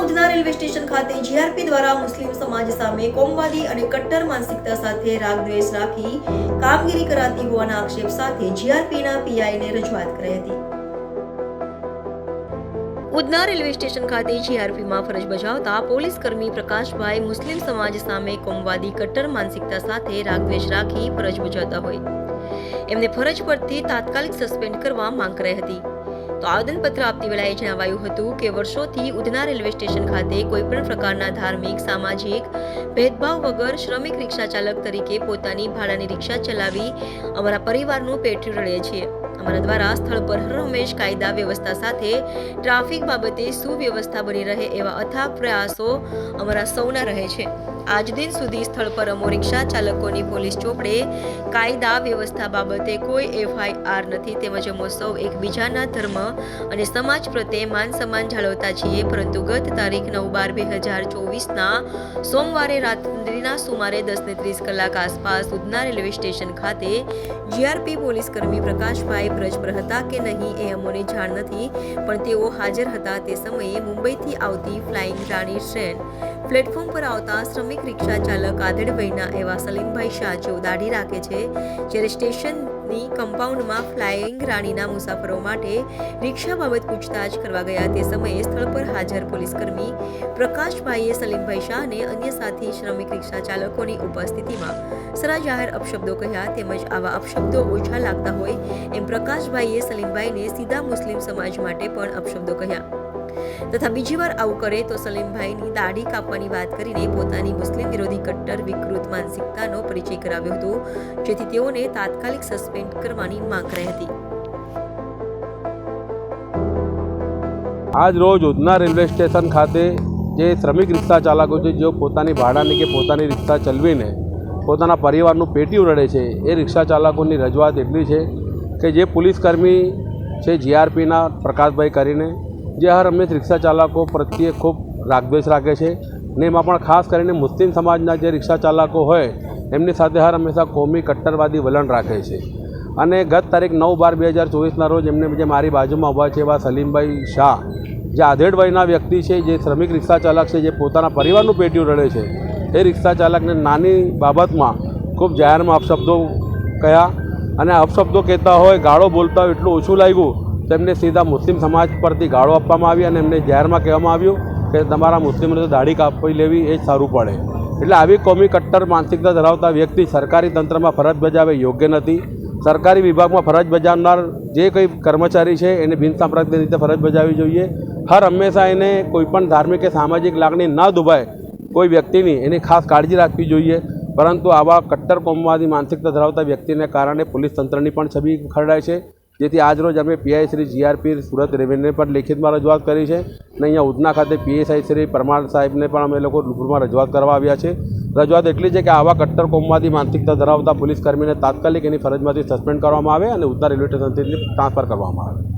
Udhna railway station ખાતે GRP દ્વારા મુસ્લિમ સમાજ સામે કોમવાદી અને કટ્ટર માનસિકતા સાથે રાગદ્વેષ રાખી કામગીરી કરાતી હોવાના આક્ષેપ સાથે જીઆરપીના પીઆઈને રજૂઆત કરી હતી. ઉધના રેલવે સ્ટેશન ખાતે જીઆરપીમાં ફરજ બજાવતા પોલીસ કર્મી પ્રકાશભાઈ મુસ્લિમ સમાજ સામે કોમવાદી, કટ્ટર માનસિકતા સાથે રાગદ્વેષ રાખી ફરજ બજાવતા હોય. એમને ફરજ પરથી તાત્કાલિક સસ્પેન્ડ કરવા માંગ કરાઈ હતી. તો આવેદનપત્ર આપતી વેળાએ જણાવાયું હતું કે વર્ષોથી ઉધના રેલવે સ્ટેશન ખાતે કોઈપણ પ્રકારના ધાર્મિક, સામાજિક ભેદભાવ વગર શ્રમિક રિક્ષા ચાલક તરીકે પોતાની ભાડાની રિક્ષા ચલાવી અમારા પરિવારનું પેટ રળે છીએ અમારા દ્વારા સ્થળ પર હરહમેશ કાયદા વ્યવસ્થા સાથે ટ્રાફિક બાબતે સુવ્યવસ્થા બની રહે એવા અથાગ પ્રયાસો અમારા સૌના રહે છે. આજ દિન સુધી સ્થળ પર અમો રિક્ષા ચાલકોની પોલીસ ચોપડે કાયદા વ્યવસ્થા બાબતે કોઈ એફઆઈઆર નથી. તેમજ અમો સૌ એકબીજાના ધર્મ અને સમાજ પ્રત્યે માન સન્માન જાળવતા છીએ. પરંતુ ગત તારીખ નવ બાર બે હજાર ચોવીસના સોમવારે રાત્રિના સુમારે દસ ને ત્રીસ કલાક આસપાસ ઉધના રેલવે સ્ટેશન ખાતે જીઆરપી પોલીસ કર્મી પ્રકાશભાઈ ફરજ પર હતા કે નહીં એ અમોને જાણ નથી, પણ તેઓ હાજર હતા તે સમયે મુંબઈથી આવતી ફ્લાઇંગ રાણી ટ્રેન પ્લેટફોર્મ પર આવતા શ્રમિક રિક્ષા ચાલક આધેડભાઈના એવા સલીમભાઈ શાહ જેઓ દાઢી રાખે છે, જ્યારે સ્ટેશનની કમ્પાઉન્ડમાં ફ્લાઇંગ રાણીના મુસાફરો માટે રિક્ષા બાબત પૂછતાછ કરવા ગયા તે સમયે સ્થળ પર હાજર પોલીસકર્મી પ્રકાશભાઈએ સલીમભાઈ શાહ અને અન્ય સાથી શ્રમિક રિક્ષા ચાલકોની ઉપસ્થિતિમાં સરા જાહેર અપશબ્દો કહ્યા તેમજ આવા અપશબ્દો ઓછા લાગતા હોય એમ પ્રકાશભાઈએ સલીમભાઈને સીધા મુસ્લિમ સમાજ માટે પણ અપશબ્દો કહ્યા. તથા બીજી વાર આવું કરે તો સલીમભાઈની દાઢી કાપવાની વાત કરીને પોતાની મુસ્લિમ વિરોધી કટ્ટર વિકૃત માનસિકતાનો પરિચય કરાવ્યો હતો, જેથી તેઓને તાત્કાલિક સસ્પેન્ડ કરવાની માંગ કરી હતી. આજ રોજ ઉધના રેલવે સ્ટેશન ખાતે જે શ્રમિક રિક્ષા ચાલકો છે, જેઓ પોતાની ભાડાની કે પોતાની રિક્ષા ચલાવીને પોતાના પરિવારનું પેટી રડે છે, એ રિક્ષા ચાલકોની રજૂઆત એટલી છે કે જે પોલીસકર્મી છે જીઆરપીના પ્રકાશભાઈ કરીને જે હર હંમેશ રિક્ષા ચાલકો પ્રત્યે ખૂબ રાગદ્વેષ રાખે છે ને એમાં પણ ખાસ કરીને મુસ્લિમ સમાજના જે રિક્ષા ચાલકો હોય, એમની સાથે હર હંમેશા કોમી કટ્ટરવાદી વલણ રાખે છે. અને ગત તારીખ નવ બાર બે હજાર ચોવીસના રોજ એમને જે મારી બાજુમાં ઊભા છે એવા સલીમભાઈ શાહ, જે આધેડ વયના વ્યક્તિ છે, જે શ્રમિક રિક્ષા ચાલક છે, જે પોતાના પરિવારનું પેટ્યું રડે છે, એ રિક્ષા ચાલકને નાની બાબતમાં ખૂબ જાહેરમાં અપશબ્દો કહ્યા અને અપશબ્દો કહેતા હોય, ગાળો બોલતા હોય, એટલું ઓછું લાગ્યું તો એમને સીધા મુસ્લિમ સમાજ પરથી ગાળો આપવામાં આવી અને એમને જાહેરમાં કહેવામાં આવ્યું કે તમારા મુસ્લિમને તો દાઢી કાપી લેવી એ જ સારું પડે. એટલે આવી કોમી કટ્ટર માનસિકતા ધરાવતા વ્યક્તિ સરકારી તંત્રમાં ફરજ બજાવે યોગ્ય નથી. સરકારી વિભાગમાં ફરજ બજાવનાર જે કંઈ કર્મચારી છે એને બિનસાંપ્રદાયિક રીતે ફરજ બજાવવી જોઈએ. હર હંમેશા એને કોઈપણ ધાર્મિક કે સામાજિક લાગણી ન દુભાય. કોઈ વ્યક્તિની એની ખાસ કાળજી રાખવી જોઈએ. પરંતુ આવા કટ્ટર કોમવાદી માનસિકતા ધરાવતા વ્યક્તિને કારણે પોલીસ તંત્રની પણ છબી ખરડાય છે. જેથી આજરોજ અમે પીઆઈ શ્રી જીઆરપી સુરત રેવન્યુને પણ લેખિતમાં રજૂઆત કરી છે અને અહીંયા ઉધના ખાતે પીએસઆઈ શ્રી પરમાર સાહેબને પણ અમે લોકો રૂબરૂમાં રજૂઆત કરવા આવ્યા છે. રજૂઆત એટલી છે કે આવા કટ્ટર કોમવાદી માનસિકતા ધરાવતા પોલીસ કર્મીને તાત્કાલિક એની ફરજમાંથી સસ્પેન્ડ કરવામાં આવે અને ઉધના રેલવે સ્ટેશનથી ટ્રાન્સફર કરવામાં આવે.